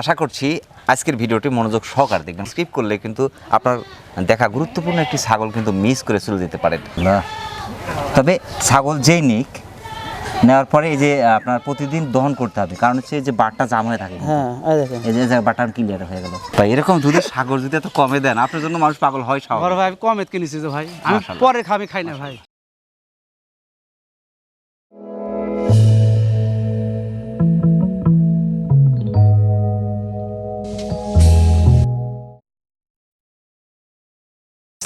আশা করছি আজকের ভিডিওটি মনোযোগ সহকারে দেখবেন। স্কিপ করলে কিন্তু আপনার দেখা গুরুত্বপূর্ণ একটি ছাগল কিন্তু মিস করে চলে যেতে পারেন তবে ছাগল যেই নিক নেওয়ার পরে এই যে আপনার প্রতিদিন দহন করতে হবে। কারণ হচ্ছে যে বাটটা জাম হয়ে থাকে হ্যাঁ এই যে যে বাটটা ক্লিয়ার হয়ে গেল। ভাই এরকম দুধের সাগর যদি এত কমে দেন আপনার জন্য মানুষ পাগল হয় বড় স্বাভাবিক ভাই আমি কমেত কিনেছি যে ভাই। আমি পরে খাবি খাই না ভাই।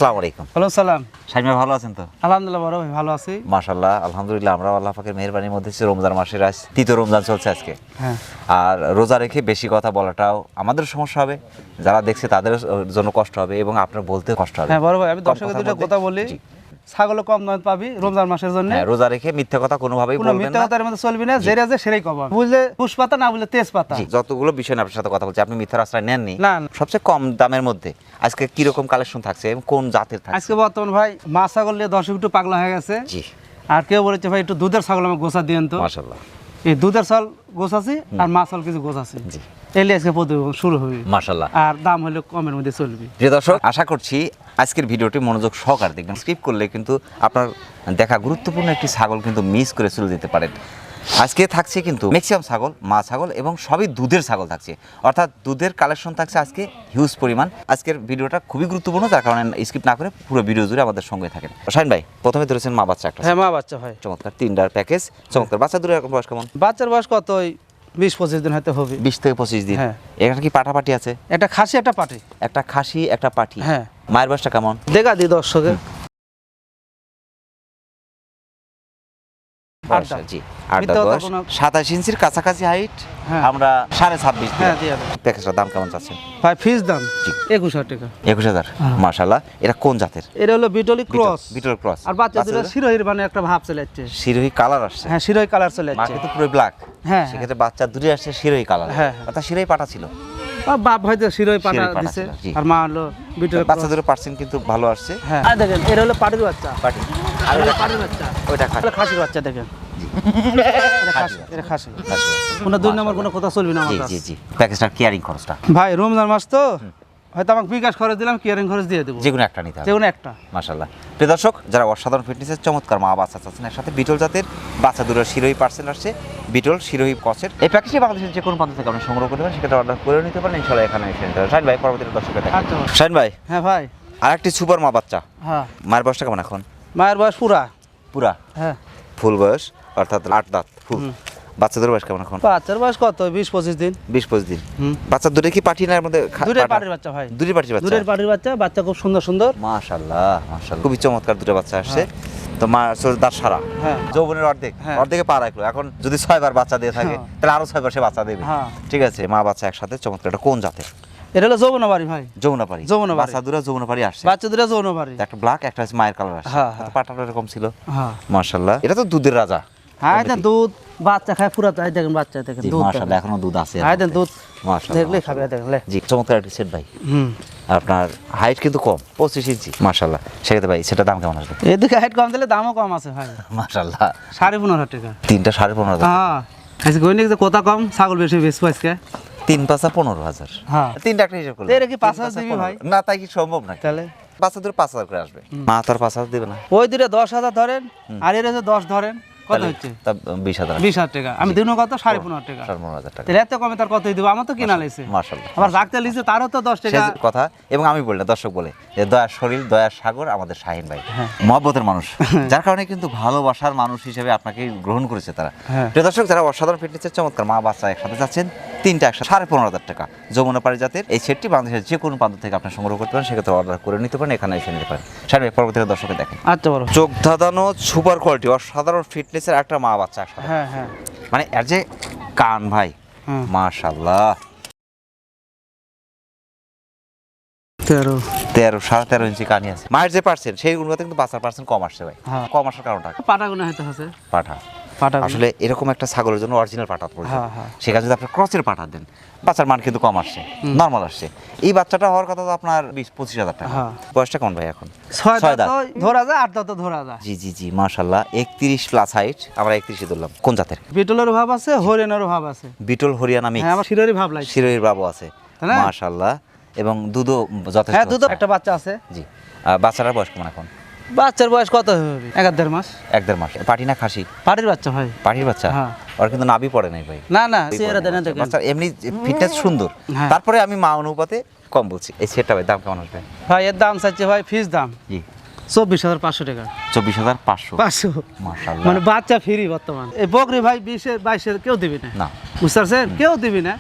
আসসালামু আলাইকুম। হ্যালো সালাম। সাইমা ভালো আছেন তো? আলহামদুলিল্লাহ বড় ভাই ভালো আছি। মাশাআল্লাহ আলহামদুলিল্লাহ আমরা আল্লাহ পাকের মেহেরবানির মধ্যে রমজান মাসের আজ তৃতীয় রমজান চলছে আজকে। হ্যাঁ। আর রোজা রেখে বেশি কথা বলাটাও আমাদের সমস্যা হবে যারা দেখছে তাদের জন্য কষ্ট হবে এবং আপনার বলতে কষ্ট হবে। হ্যাঁ বড় ভাই আমি দর্শকদের দর্শকের দুটো কথা বলি। জি। ছাগল কম দামে পাবি রমজান মাসের জন্য। হ্যাঁ রোজা রেখে মিথ্যা কথা কোনোভাবেই কোনো বলবেন মিথ্যা না। কথার মধ্যে চলবি না যেটা যে সেটাই কব বুঝলে পুষ্পাতা না বুঝলে তেজপাতা। জি, যতগুলো বিষয় নিয়ে আপনার সাথে কথা বলছি আপনি মিথ্যার আশ্রয় নেননি? না, না। সবচেয়ে কম দামের মধ্যে আজকে কি রকম কালেকশন থাকছে এবং কোন জাতের থাকছে? আজকে বর্তমান ভাই মা ছাগল নিয়ে দর্শক একটু পাগলা হয়ে গেছে। জি। আর কেউ বলেছে ভাই একটু দুধের ছাগল আমাকে গোসা দিয়েন তো। মাশাল্লাহ এই দুধের ছাল গোছাছি আর মা ছাল কিছু গোছাছি জি। এলে আজকে প্রতিবেদন শুরু হবে। মাশাল্লাহ আর দাম হলে কমের মধ্যে চলবে। প্রিয় দর্শক আশা করছি আজকের ভিডিওটি মনোযোগ সহকারে দেখবেন। স্কিপ করলে কিন্তু আপনার দেখা গুরুত্বপূর্ণ একটি ছাগল কিন্তু মিস করে চলে যেতে পারেন আজকে থাকছে কিন্তু ম্যাক্সিমাম ছাগল মা ছাগল এবং সবই দুধের ছাগল থাকছে। অর্থাৎ দুধের কালেকশন থাকছে আজকে হিউজ পরিমাণ। আজকের ভিডিওটা খুবই গুরুত্বপূর্ণ যার কারণে স্কিপ না করে পুরো ভিডিও জুড়ে আমাদের সঙ্গে থাকেন। শাইন ভাই প্রথমে ধরেছেন মা বাচ্চা একটা হ্যাঁ মা বাচ্চা ভাই চমৎকার তিনটার প্যাকেজ চমৎকার। বাচ্চা দূরে বয়স কেমন? বাচ্চার বয়স কত ওই বিশ পঁচিশ দিন হয়তো হবে। বিশ থেকে পঁচিশ দিন। হ্যাঁ। এটা কি পাঠাপাটি আছে? একটা খাসি একটা পাটি একটা খাসি একটা পাঠি। হ্যাঁ। মায়ের বয়সটা কেমন? দেখা দিই দর্শকে বয়স, জি আট দাঁত বয়স সাতাশ ইঞ্চির কাছাকাছি হাইট হ্যাঁ। আমরা সাড়ে ছাব্বিশ হ্যাঁ দিয়ে। দেন। প্যাকেজটার দাম কেমন চাচ্ছেন ভাই ফিস দাম? একুশ হাজার টাকা। একুশ হাজার হ্যাঁ। এটা কোন জাতের? এটা হলো বিটলি ক্রস। বিটল ক্রস। আর বাচ্চা দুটো শিরোহির মানে একটা ভাব চলে যাচ্ছে। শিরোহী কালার আসছে। হ্যাঁ শিরোহি কালার চলে যাচ্ছে। মাকে তো পুরো ব্ল্যাক হ্যাঁ, সেক্ষেত্রে বাচ্চা দূরে আসছে শিরোহী কালার। হ্যাঁ। অর্থাৎ শিরোহী পাটা ছিল। বাপ হয়তো শিরোহি পাটা দিছে আর মা হলো বিটলি বাচ্চাদেরও পার্সেন্ট কিন্তু ভালো আসছে। হ্যাঁ। আর দেখেন এটা হলো পাটির বাচ্চা। পাটি আর এটা পাটির বাচ্চা। ওইটা খাসির বাচ্চা দেখেন। দুই নম্বর কোনো কথা চলবে না জি। জি জি। প্যাকেজটার কেয়ারিং খরচটা। ভাই রমজান মাস তো? হয়তো আমাকে বিকাশ খরচ দিলাম কেয়ারিং খরচ দিয়ে দেবো। যে কোনো একটা নিতে হবে। যে কোনো একটা। মাশাল্লাহ প্রিয় দর্শক যারা অসাধারণ ফিটনেসের চমৎকার মা বাচ্চা চাচ্ছেন একসাথে বিটল জাতের বাচ্চা দুটো শিরোহী পার্সেন্ট আসছে। বিটল শিরোহী কচের এই প্যাকেজটি বাংলাদেশের যে কোনো প্রান্ত থেকে আপনি সংগ্রহ করতে পারেন সেক্ষেত্রে অর্ডার করে নিতে পারেন। ইনশাল্লাহ এখানে এসে নিতে পারেন। শাহিন ভাই পরবর্তীতে দর্শকের আচ্ছা। শাহিন ভাই। হ্যাঁ ভাই। আর একটি সুপার মা বাচ্চা। হ্যাঁ। মায়ের বয়সটা কেমন এখন? মায়ের বয়স পুরা। পুরা? হ্যাঁ। ফুল বয়স অর্থাৎ আট দাঁত ফুল। বাচ্চাদের বয়স কেমন এখন? বাচ্চার বয়স কত? বিশ পঁচিশ দিন। বিশ পঁচিশ দিন। বাচ্চা দুটো কি পাঠি না এর মধ্যে? পাটির বাচ্চা ভাই। বাচ্চা? দূরের পাটির বাচ্চা বাচ্চা খুব সুন্দর সুন্দর। মাশাল্লাহ মাশাল্লাহ। খুবই চমৎকার দুটো বাচ্চা আসছে। তো মা দাঁত সারা। হ্যাঁ। যৌবনের অর্ধেক। হ্যাঁ। অর্ধেকে পা রাখল এখন যদি ছয়বার বাচ্চা দিয়ে থাকে হ্যাঁ। তাহলে আরও ছয়বার সে বাচ্চা দেবে। হ্যাঁ। ঠিক আছে মা বাচ্চা একসাথে চমৎকার। এটা কোন জাতের? এটা হলো যৌবনাবাড়ি ভাই। যমুনাপাড়ি যমুনাপাড়ি। বাচ্চা দুটো যমুনাপাড়ি আসছে। বাচ্চা দুটো যৌবনাবাড়ি। একটা ব্ল্যাক একটা মায়ের কালার আসছে। হ্যাঁ, হ্যাঁ। পাটাটা এরকম ছিল। হ্যাঁ। মাশাল্লাহ। এটা তো দুধের রাজা। হ্যাঁ এটা দুধ বাচ্চা খায় পুরা তাই দেখেন বাচ্চা দেখেন দুধ এখনও দুধ আছে এর হ্যাঁ। দুধ মাশাআল্লাহ, দেখলে খাবে দেখেন লে। জি চমৎকার একটা সেট ভাই। হুম। আপনার হাইট কিন্তু কম পঁচিশ ইঞ্চি মাশাল্লাহ সেক্ষেত্রে ভাই সেটা দাম কেমন আসবে? এদিকে হাইট কম দিলে দামও কম আছে ভাই। মাশাল্লাহ সাড়ে পনেরো হাজার টাকা। তিনটা সাড়ে পনেরো হ্যাঁ যে কথা কম? ছাগল বেশি বেশি আজকে। তিন পাঁচা পনেরো হাজার। হ্যাঁ। হিসাব করলে তো কি পাঁচ হাজার দিবি ভাই? না তাই কি সম্ভব না তাহলে? পাঁচ হাজার করে আসবে। মা তো আর পাঁচ হাজার দেবে না। ওই দুটো দশ হাজার ধরেন আর এর দশ ধরেন। কত হচ্ছে? বিশ হাজার বিশ হাজার টাকা। আমি দিনও কত? সাড়ে পনেরো টাকা। সাড়ে পনেরো হাজার টাকা। তাহলে এত কমে তার কতই দিব? আমার তো কিনা মার্শাল্লাহ আবার রাখতে লিছে তারও তো দশ টাকা। কথা এবং আমি দর্শক বলে যে দয়ার শরীর দয়ার সাগর আমাদের শাহিন ভাই। হ্যাঁ। মহব্বতের মানুষ। যার কারণে কিন্তু ভালোবাসার মানুষ হিসেবে আপনাকে গ্রহণ করেছে তারা। হ্যাঁ। প্রিয় দর্শক যারা অসাধারণ ফিটনেসের চমৎকার মা বাচ্চা একসাথে যাচ্ছেন তিনটা একশো সাড়ে পনেরো হাজার টাকা যমুনা পাড়ি জাতের এই সেটটি বাংলাদেশের যে কোনো প্রান্ত থেকে আপনি সংগ্রহ করতে পারেন সেক্ষেত্রে অর্ডার করে নিতে পারেন এখানে এসে নিতে পারেন। ভাই পরবর্তীতে দর্শকে দেখেন আচ্ছা চোখ ধাঁধানো সুপার কোয়ালিটি অসাধারণ ফিটনেসের একটা মা বাচ্চা একসাথে। হ্যাঁ হ্যাঁ। মানে এর যে কান ভাই। মাশাল্লাহ তেরো। তেরো সাড়ে তেরো ইঞ্চি কানি আছে। মায়ের যে পার্সেন্ট সেই অনুপাতে কিন্তু বাচ্চার পার্সেন্ট কম আসছে ভাই। হ্যাঁ। কম আসার কারণটা কি? পাটা গুলো হয়তো আছে। পাঠা পাটা আসলে এরকম একটা ছাগলের জন্য অরিজিনাল পাঠা প্রয়োজন হ্যাঁ, হ্যাঁ। সেখানে যদি আপনি ক্রসের পাঠা দেন বাচ্চার মান কিন্তু কম আসছে নর্মাল আসছে। এই বাচ্চাটা হওয়ার কথা তো আপনার বিশ পঁচিশ হাজার টাকা। হ্যাঁ। বয়সটা কোন ভাই এখন? ছয় ছয় দাঁত। দাঁত। ধরা যায় আট দাঁত ধরা যায়। জি জি জি মাশাল্লাহ একত্রিশ প্লাস হাইট আমরা একত্রিশে ধরলাম। কোন জাতের? বিটলের ভাব আছে হরিয়ানারও ভাব আছে। বিটল হরিয়ানা মিক্স হ্যাঁ আমার শিরোরই ভাব লাগছে। শিরোহির বাবু আছে? মাশাল্লাহ এবং দুধও যথেষ্ট হ্যাঁ দুটো একটা বাচ্চা আছে। জি। বাচ্চাটার বয়স কেমন এখন? বাচ্চার বয়স কত হবে এক আর দেড় মাস। এক দেড় মাস। পাটি না খাসি? পাটির বাচ্চা ভাই। পাটির বাচ্চা? হ্যাঁ। ওর কিন্তু নাভি পড়ে নাই ভাই। না না চেহারা দেন দেখেন বাচ্চার এমনি ফিটনেস সুন্দর। হ্যাঁ। তারপরে আমি মা অনুপাতে কম বলছি। এই সেটটা ভাই দাম কেমন আসবে? ভাই এর দাম চাইছে ভাই ফিস দাম। জি। চব্বিশ হাজার পাঁচশো টাকা। চব্বিশ হাজার পাঁচশো? পাঁচশো। মানে বাচ্চা ফ্রি বর্তমান। এই বকরি ভাই বিশের বাইশের কেউ দিবি না। না। বুঝতে পারছেন? কেউ দিবি না।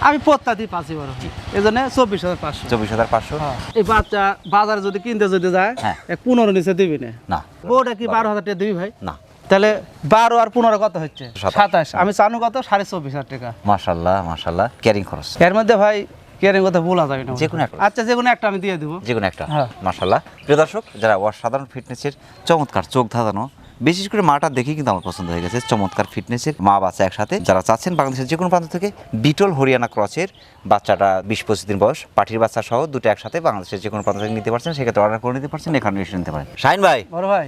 আমি পত্তা দিই পাঁচই বড় এই জন্য চব্বিশ হাজার পাঁচশো। চব্বিশ হাজার পাঁচশো? এই বাচ্চা বাজারে যদি কিনতে যদি যায় হ্যাঁ। পনেরো নিচে দিবি না। বউটা কি বারো হাজার টাকা দিবি ভাই? না। তাহলে বারো আর পনেরো কত হচ্ছে? সাতাশ। আমি চানু কত? সাড়ে চব্বিশ হাজার টাকা। মাশাল্লাহ মাশাল্লাহ। ক্যারিং খরচ। এর মধ্যে ভাই কেয়ারিং কথা বলা যাবে না। যে কোনো একটা। আচ্ছা যে কোনো একটা আমি দিয়ে দেবো। যে কোনো একটা। হ্যাঁ। মাশাল্লাহ। প্রিয় দর্শক যারা অসাধারণ ফিটনেসের চমৎকার চোখ ধাঁধানো বিশেষ করে মাটা দেখেই কিন্তু আমার পছন্দ হয়ে গেছে। চমৎকার ফিটনেসের মা বাচ্চা একসাথে। যারা চাচ্ছেন বাংলাদেশের যে কোনো প্রান্ত থেকে বিটল হরিয়ানা ক্রসের বাচ্চাটা বিশ পঁচিশ দিন বয়স পাটির বাচ্চা সহ দুটো একসাথে বাংলাদেশের যে কোনো প্রান্ত থেকে নিতে পারছেন সেক্ষেত্রে অর্ডার করে নিতে পারছেন এখানে এসে নিতে পারেন। শাইন ভাই বড় ভাই।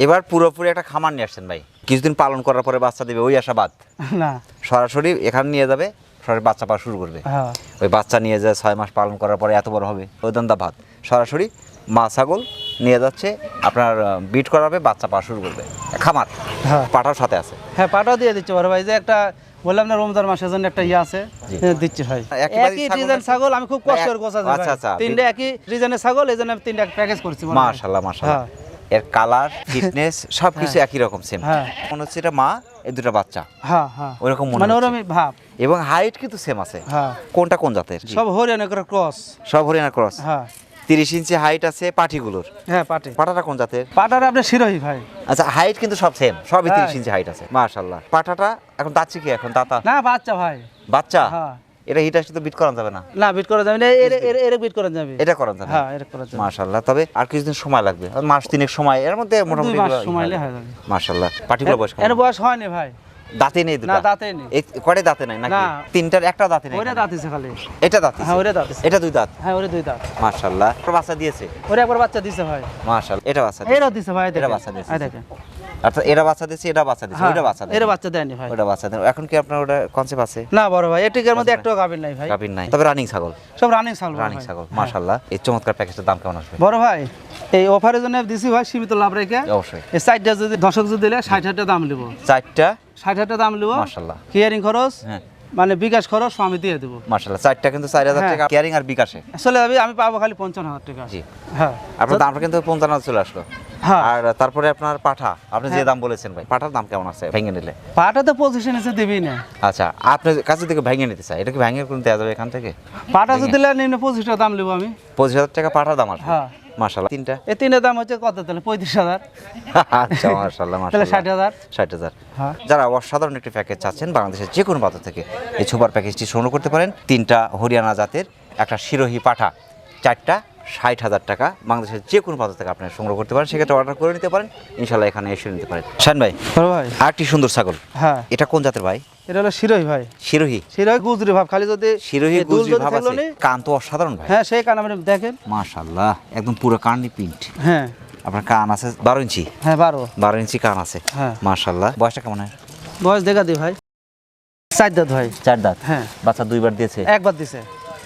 এবার পুরোপুরি একটা খামার নিয়ে আসছেন ভাই। কিছুদিন পালন করার পরে বাচ্চা দেবে ওই আশাবাদ। না। সরাসরি এখানে নিয়ে যাবে সরাসরি বাচ্চা পাওয়া শুরু করবে। হ্যাঁ। ওই বাচ্চা নিয়ে যায় ছয় মাস পালন করার পরে এত বড় হবে ওই দান্দা ভাত সরাসরি মা ছাগল নিয়ে যাচ্ছে আপনার বিট করাবে বাচ্চা পাওয়া শুরু করবে। খামার হ্যাঁ। পাটার সাথে আছে। হ্যাঁ পাটাও দিয়ে দিচ্ছি। বড় ভাই যে একটা বললাম না রমজান মাসের জন্য একটা ইয়ে আছে। দিচ্ছি ভাই। একই ছাগল ডিজাইন ছাগল আমি খুব কষ্ট করে গোছা আচ্ছা, আচ্ছা। তিনটে একই ডিজাইনের ছাগল এই জন্য আমি তিনটা প্যাকেজ করছি। মাশাল্লাহ মাশাল্লাহ। হ্যাঁ। এর কালার ফিটনেস সবকিছু একই রকম সেম হ্যাঁ। মনে হচ্ছে এটা মা এই দুটো বাচ্চা। হ্যাঁ হ্যাঁ। ওইরকম মনে মানে হচ্ছে। ভাব। এবং হাইট কিন্তু সেম আছে। হ্যাঁ। কোনটা কোন জাতের? সব হরিয়ানা করে ক্রস সব হরিয়ানা ক্রস হ্যাঁ। তিরিশ ইঞ্চি হাইট আছে পাটিগুলোর। হ্যাঁ পাটে। পাটাটা কোন জাতের? পাটার আপনার শিরোহী ভাই। আচ্ছা হাইট কিন্তু সব সেম সবই হ্যাঁ। তিরিশ ইঞ্চি হাইট আছে মাশাল্লাহ পাটাটা এখন দাচ্ছে কি এখন দাতা? না বাচ্চা ভাই। বাচ্চা? হ্যাঁ। এটা হিট আসলে তো বিট করা যাবে না। না বিট করা যাবে না এর এর এর বিট করা যাবে। এটা করা যাবে? হ্যাঁ এটা করা যাবে। মাশাল্লাহ তবে আর কিছুদিন সময় লাগবে মাস তিনেক সময় এর মধ্যে মোটামুটি সময় হয়ে। যাবে। মাশাল্লাহ পাটিগুলো বয়স এর? বয়স হয়নি ভাই। দাঁতে নেই দুটো? না দাঁতে নেই। কয়টা দাঁতে নাই নাকি। তিনটার একটা দাঁতে নেই ওরে দাঁত আছে খালি। এটা দাঁত হ্যাঁ ওরে দাঁত। এটা দুই দাঁত? হ্যাঁ ওরে দুই দাঁত। মাশাল্লাহ একটা বাচ্চা দিয়েছে? ওরে একবার বাচ্চা দিয়েছে ভাই। মাশাআল্লাহ। এটা বাচ্চা দিয়েছে। ভাই এটা বাচ্চা দিয়েছে। দেখেন। বাচ্চা এটা বাচ্চা দিয়েছে হ্যাঁ, বাচ্চা এর দেয়নি। বাচ্চা দেয়নি ভাই। ওইটা বাচ্চা দেন এখন কি আপনার ওটা কনসেপ্ট আছে? না বড় ভাই এটিকের মধ্যে একটাও গাবিন নাই ভাই। গাভীর নাই। তবে রানিং ছাগল। সব রানিং ছাগল রানিং ছাগল মাশাল্লাহ এই চমৎকার প্যাকেজটার দাম কেমন আসবে? বড় ভাই এই অফারের জন্য দিছি ভাই সীমিত লাভ রেখে। অবশ্যই। এই সাইডটা যদি দশক যদি দিলে ষাট হাজার দাম নিব। চারটা? ষাট হাজার দাম নিব। মাশাল্লাহ কেয়ারিং খরচ। হ্যাঁ। মানে বিকাশ খরচ আমি দিয়ে দেবো। চারটা কিন্তু চার হাজার হ্যাঁ। টাকা কেয়ারিং আর বিকাশে। আসলে আমি আমি পাবো খালি পঞ্চান্ন হাজার টাকা। জি। হ্যাঁ। আপনার দামটা কিন্তু পঞ্চান্ন চলে আসলো। হ্যাঁ। আর তারপরে আপনার পাঠা আপনি যে হ্যাঁ। দাম বলেছেন ভাই পাঠার দাম কেমন আছে ভেঙে নিলে? পাটা তো পজিশন এসে দিবি না। আচ্ছা আপনার কাছে থেকে ভেঙে নিতে চাই এটা কি ভেঙে দেওয়া যাবে এখান থেকে? যদি দিলে নিম্ন পঁচিশ টাকা দাম নেব আমি। পঁচিশ হাজার টাকা পাঠার দাম আসবে। হ্যাঁ। মাশাল্লাহ তিনটা। এই তিনটা দাম হচ্ছে কত তাহলে? পঁয়ত্রিশ হাজার। আচ্ছা মাশাল্লাহ তাহলে ষাট হাজার। ষাট হাজার। হ্যাঁ। যারা অসাধারণ একটি প্যাকেজ চাচ্ছেন বাংলাদেশের যে কোনো প্রান্ত থেকে এই সুপার প্যাকেজটি সংগ্রহ করতে পারেন। তিনটা হরিয়ানা জাতের একটা শিরোহী পাঠা চারটা ষাট হাজার টাকা বাংলাদেশের যে কোনো প্রান্ত থেকে আপনি সংগ্রহ করতে পারেন সেক্ষেত্রে অর্ডার করে নিতে পারেন ইনশাল্লাহ এখানে এসে নিতে পারেন। শান ভাই ভাই। আরেকটি সুন্দর ছাগল। হ্যাঁ। এটা কোন জাতের ভাই? এটা হলো ভাই। শিরোহী? শিরোই গুজরি ভাব খালি যদি শিরোহী এই দুল গুজরি ভাব আছে। কান তো অসাধারণ ভাই। হ্যাঁ সেই কান আপনি দেখেন। একদম পুরো কাননি প্রিন্ট হ্যাঁ। আপনার কান আছে বারো ইঞ্চি? হ্যাঁ বারো। বারো ইঞ্চি কান আছে। হ্যাঁ। বয়সটা কেমন হয় বয়স দেখা দি ভাই। চার দাঁত ভাই। চার দাঁত? হ্যাঁ। বাচ্চা দুইবার দিয়েছে? একবার দিছে।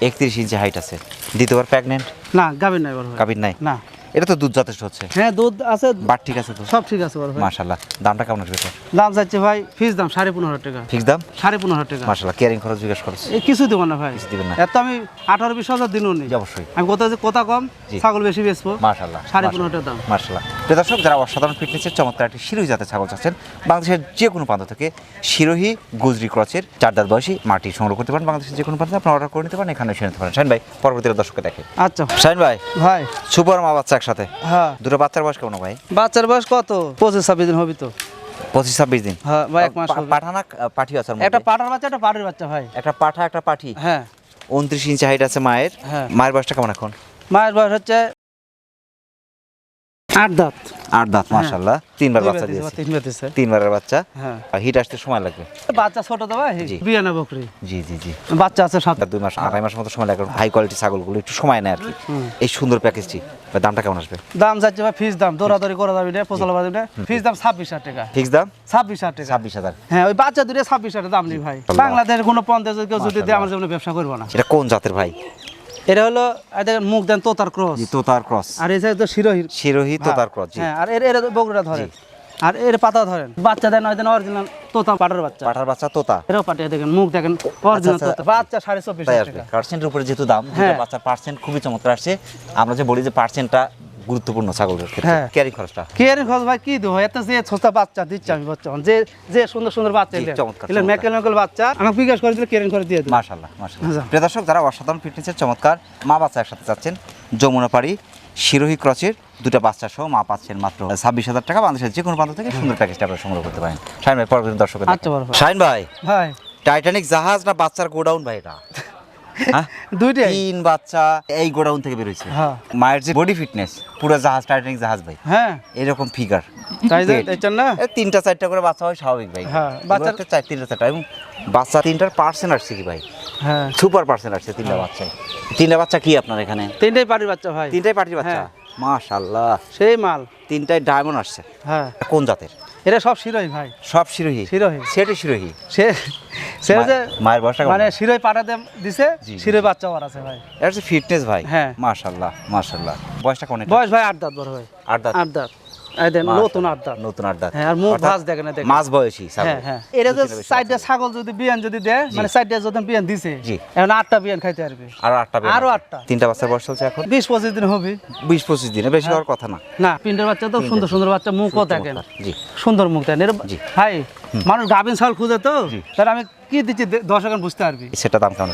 একত্রিশ ইঞ্চি হাইট আছে। দ্বিতীয়বার প্রেগনেন্ট না গাভীর নাই কাবির নাই? না। এটা তো দুধ যথেষ্ট হচ্ছে। হ্যাঁ দুধ আছে। বাট ঠিক আছে তো। সব ঠিক আছে বড় ভাই। মাশাল্লাহ দামটা কেমন আসবে তোর দাম চাচ্ছে ভাই ফিক্স দাম সাড়ে পনেরো হাজার টাকা। ফিক্স দাম? সাড়ে পনেরো হাজার টাকা। মাশাল্লাহ কেয়ারিং খরচ জিজ্ঞেস খরচ। এই কিছু দেবো না ভাই। কিছু দিবেন না। এত আমি আঠারো বিশ হাজার দিনও নেই। অবশ্যই। আমি কোথাও যে কোথা কম ছাগল বেশি বেচবো। মাশাল্লাহ সাড়ে পনেরো টাকা দাম। মার্শাল্লাহ প্রিয় দর্শক যারা অসাধারণ ফিটনেসের চমৎকার একটি শিরোহী জাতের ছাগল চাচ্ছেন বাংলাদেশের যে কোনো প্রান্ত থেকে শিরোহী গুজরি ক্রচের চার দাঁত বয়সী মাটি সংগ্রহ করতে পারেন। বাংলাদেশের যে কোনো প্রান্তে আপনি অর্ডার করে নিতে পারেন এখানে এসে নিতে পারেন। শাইন ভাই পরবর্তীতে দর্শককে দেখে। আচ্ছা। শাইন ভাই ভাই। সুপার মা বাচ্চা একসাথে? হ্যাঁ। দুটো বাচ্চার বয়স কেমন ভাই? বাচ্চার বয়স কত? পঁচিশ ছাব্বিশ দিন হবে তো। পঁচিশ ছাব্বিশ দিন? হ্যাঁ ভাই এক মাস। পাঠানা পাঠি আছে একটা পাঠার বাচ্চা একটা পাটের বাচ্চা ভাই। একটা পাঠা একটা পাঠি? হ্যাঁ। উনত্রিশ ইঞ্চি হাইট আছে মায়ের। হ্যাঁ। মায়ের বয়সটা কেমন এখন? মায়ের বয়স হচ্ছে আট দাঁত। আট দাঁত মাশাল্লাহ তিনবার বাচ্চা দিয়েছে। তিন বেতিছে তিনবারের বাচ্চা। হ্যাঁ। হিট আসতে সময় লাগবে। বাচ্চা ছোট তো ভাই বিয়ানা বকরি। জি জি জি। বাচ্চা আছে সাত। দুই মাস আড়াই মাস মতো সময় লাগবে হাই কোয়ালিটি ছাগলগুলো একটু সময় নেয় আর কি। এই সুন্দর প্যাকেজটি দামটা কেমন আসবে? দাম যাচ্ছে ভাই ফিস দাম। দৌড়াদৌড়ি করা যাবে না পোচালা না। ফিস দাম ছাব্বিশ হাজার টাকা। ফিক্স দাম? ছাব্বিশ হাজার টাকা। ছাব্বিশ হাজার। হ্যাঁ ওই বাচ্চা দুটো ছাব্বিশ হাজার দাম নেই ভাই। বাংলাদেশের কোনো পঞ্চাশ কেউ যদি দেয় আমার জীবনে ব্যবসা করব না। এটা কোন জাতের ভাই? এটা হলো এই মুখ দেন তোতার ক্রস। তোতার ক্রস। আর এই তো শিরোহি শিরোহি তোতার ক্রস হ্যাঁ আর এর এরা বগুড়া ধরেন। আর এর পাতা ধরেন। বাচ্চা দেন দেন অরিজিনাল তোতা পাটার বাচ্চা। পাটার বাচ্চা তোতা। এটাও পাঠিয়ে দেখেন মুখ দেখেন অরিজিনাল আচ্ছা, তোতা। বাচ্চা সাড়ে চব্বিশ টাকা। পার্সেন্টের উপরে যেহেতু দাম বাচ্চা হ্যাঁ। বাচ্চার পার্সেন্ট খুবই চমৎকার আসছে। আমরা যে বলি যে পার্সেন্টটা গুরুত্বপূর্ণ ছাগলের ক্ষেত্রে। হ্যাঁ। ক্যারি খরচটা। খোঁজ ভাই কি দেবো? এত যে বাচ্চা দিচ্ছে আমি যে যে সুন্দর সুন্দর বাচ্চা চমৎকার। মেকাল মেকাল বাচ্চা আমাকে বিকাশ করে দিলে করে দিয়ে দেবো। মাশাল্লাহ মাশাল্লাহ আচ্ছা। প্রিয় দর্শক যারা অসাধারণ ফিটনেসের চমৎকার মা বাচ্চা একসাথে চাচ্ছেন যমুনাপাড়ি শিরোহী ক্রচের দুটো বাচ্চা সহ মা পাচ্ছেন মাত্র ছাব্বিশ হাজার টাকা। বাংলাদেশের যে কোনো প্রান্ত থেকে সুন্দর প্যাকেজটা আপনারা সংগ্রহ করতে পারেন। শাহিন ভাই পরবর্তী দর্শক আচ্ছা, শাহিন ভাই ভাই। টাইটানিক জাহাজ না বাচ্চার গোডাউন ভাই এটা? দুইটাই। তিন বাচ্চা এই গোডাউন থেকে বেরোইছে। হ্যাঁ। মায়ের যে বডি ফিটনেস পুরো জাহাজ টাইটানিক জাহাজ ভাই। হ্যাঁ। এরকম ফিগার তাই না? তিনটা চারটা করে বাচ্চা হয় স্বাভাবিক ভাই। হ্যাঁ, বাচ্চা চার তিনটা চারটা। এবং বাচ্চা তিনটার পার্সেন্ট আসছে কি ভাই? হ্যাঁ। সুপার পার্সেন্ট আসছে তিনটা বাচ্চায়। তিনটা বাচ্চা কি আপনার এখানে? তিনটাই পাটির বাচ্চা ভাই। তিনটাই পার্টির বাচ্চা? হ্যাঁ। মাশাল্লাহ। সেই মাল। তিনটাই ডায়মন্ড আসছে। হ্যাঁ। কোন জাতের? এটা সব শিরোই ভাই সব শিরোহী শিরোহী। সেটা শিরোহী সে সে যে মায়ের বয়সটা মানে শিরোই পাঠাতে দিছে জি। বাচ্চা আর আছে ভাই এটা হচ্ছে ফিটনেস ভাই হ্যাঁ। মাশাআল্লাহ মাশাআল্লাহ বয়সটা কোন? বয়স ভাই আট দাঁত বড় ভাই আট দাঁত আট দাঁত। নতুন আট নতুন আট হ্যাঁ, আর মুখ ভাঁজ দেখেন না, দেখেন। মাঝ বয়সী হ্যাঁ হ্যাঁ। এটা যে দুই তিনটা বেশি চারটা আছে। ছাগল যদি বিয়ান যদি দেয় মানে চারটা যদি বিয়ান দিছে জি। এখন আটটা বিয়ান খাইতে পারবে। আরও আটটা আরও আটটা। তিনটা বাচ্চার বয়স চলছে এখন? বিশ পঁচিশ দিন হবে। বিশ পঁচিশ দিনে বেশি হওয়ার কথা না। না পিন্ডের বাচ্চা তো সুন্দর সুন্দর বাচ্চা মুখও দেখেন। চমৎকার। জি। সুন্দর মুখ দেখেন। এর ভাই মানুষ গাভিন ছাগল খুঁজে তো তাহলে আমি কি দিচ্ছি দে- দশ এখন বুঝতে পারবি। সেটা দাম কেমন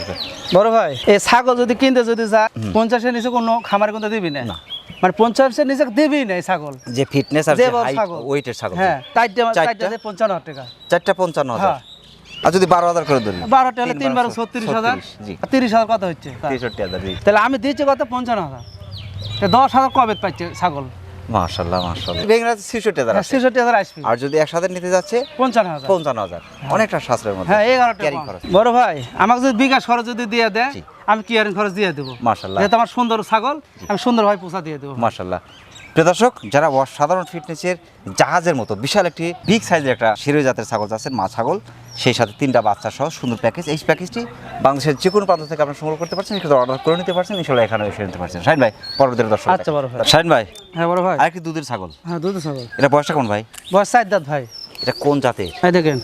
বড় ভাই এই ছাগল যদি কিনতে যদি যা পঞ্চাশের নিচে কোনো খামারে কিন্তু দিবি না। মানে পঞ্চাশের নিচে দিবি না এই ছাগল। যে ফিটনেস আর যে ছাগল। ওয়েটের ছাগল। হ্যাঁ চারটে চারটা? পঞ্চান্ন হাজার টাকা। চারটা পঞ্চান্ন হাজার। হ্যাঁ। আর যদি বারো হাজার করে ধরি বারোটা হলে তিন বারো ছত্রিশ হাজার। তিরিশ হাজার কত হচ্ছে? তেষট্টি হাজার তাহলে আমি দিয়েছি কত? পঞ্চান্ন হাজার। দশ হাজার কবে পাচ্ছে ছাগল? মাশাল্লাহ মাশাল্লাহ বেঙ্গলা ছেষট্টি হাজার ছেষট্টি হাজার আসবে আর যদি একসাথে নিতে যাচ্ছে পঞ্চান্ন হাজার। পঞ্চান্ন হাজার। অনেকটা সাশ্রয়ের মধ্যে হ্যাঁ এগারোটা খরচ। বড় ভাই আমাকে যদি বিকাশ খরচ যদি দিয়ে দেয় আমি কিয়ারিং খরচ দিয়ে দেবো। মাশাল্লাহ যেহেতু আমার সুন্দর ছাগল আমি সুন্দরভাবে পোষা দিয়ে দেবো। মাশাল্লাহ দর্শক যারা সাধারণ ফিটনেসের জাহাজের মতো বিশাল একটি বিগ সাইজের একটা শিরোই জাতের ছাগল চাচ্ছেন মা ছাগল সেই সাথে তিনটা বাচ্চা সহ সুন্দর প্যাকেজ এই প্যাকেজটি বাংলাদেশের যে কোনো প্রান্ত থেকে আপনারা সংগ্রহ করতে পারছেন সেটা অর্ডার করে নিতে পারছেন ইনশাল্লাহ এখানে এসে নিতে পারছেন। শাইন ভাই পরবর্তী দর্শক আচ্ছা, বড় ভাই। শাহিন ভাই হ্যাঁ বড় ভাই। আরেকটি দুধের ছাগল। হ্যাঁ দুধের ছাগল। এটা বয়সটা কোন ভাই? বয়স চার দাঁত ভাই। এটা কোন জাতের? এই দেখেন।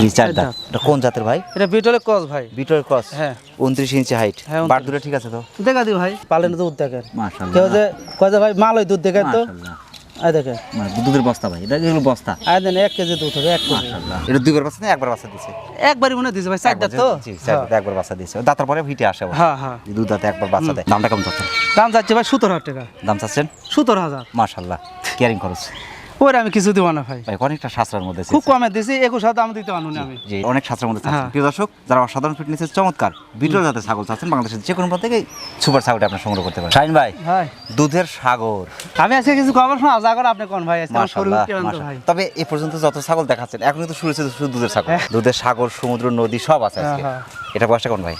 জি, চার দাঁত। এটা কোন জাতের ভাই? এটা বিটলের কস ভাই। বিটলের ক্রস। হ্যাঁ। উনত্রিশ ইঞ্চি হাইট হ্যাঁ, বার দূরে ঠিক আছে তো? দেখা দিও ভাই। পালেন দুধ দেখেন। মাশাআল্লাহ। কেউ যে কয় ভাই মাল ওই দুধ দেখেন তো। মাশাআল্লাহ। এই দেখেন। দুধের বস্তা ভাই এটা এগুলো বস্তা। আই দেন এক কেজি দুধ হবে এক কেজি। মাশাআল্লাহ। এটা দুইবার বাচ্চা না একবার বাচ্চা দিছে। একবারই মনে দিছে ভাই চার দাঁত তো? জি চার দাঁতে একবার বাচ্চা দিয়েছে দাঁতার পরে ভিটে আসে। হ্যাঁ হ্যাঁ। দুই দাঁতে একবার বাচ্চা দেয়। দামটা কেমন চাচ্ছেন? দাম যাচ্ছে ভাই সতেরো হাজার টাকা। দাম চাচ্ছেন? সতেরো হাজার। মাশাল্লাহ কেয়ারিং খরচ। ওরে আমি কিছু দিব না ভাই। ভাই অনেকটা সাশ্রয়ের মধ্যে খুব কমে দিছি একুশ হাজার দাম দিতে পারব না আমি। জি অনেক সাশ্রয়ের মধ্যে হ্যাঁ। প্রিয় দর্শক যারা অসাধারণ ফিটনেসের চমৎকার। বিটল জাতের ছাগল চাচ্ছেন বাংলাদেশের যে কোনো প্রান্ত থেকে সুপার ছাগলটা আপনি সংগ্রহ করতে পারেন। শাহিন ভাই দুধের সাগর। আমি আজকে কিছু খবর শোনা আপনি কোন ভাই তবে এ পর্যন্ত যত ছাগল দেখাচ্ছেন এখন কিন্তু শুরু শুধু দুধের ছাগল। দুধের সাগর সমুদ্র নদী সব আছে আজকে। হ্যাঁ, এটা বয়সটা কোন ভাই?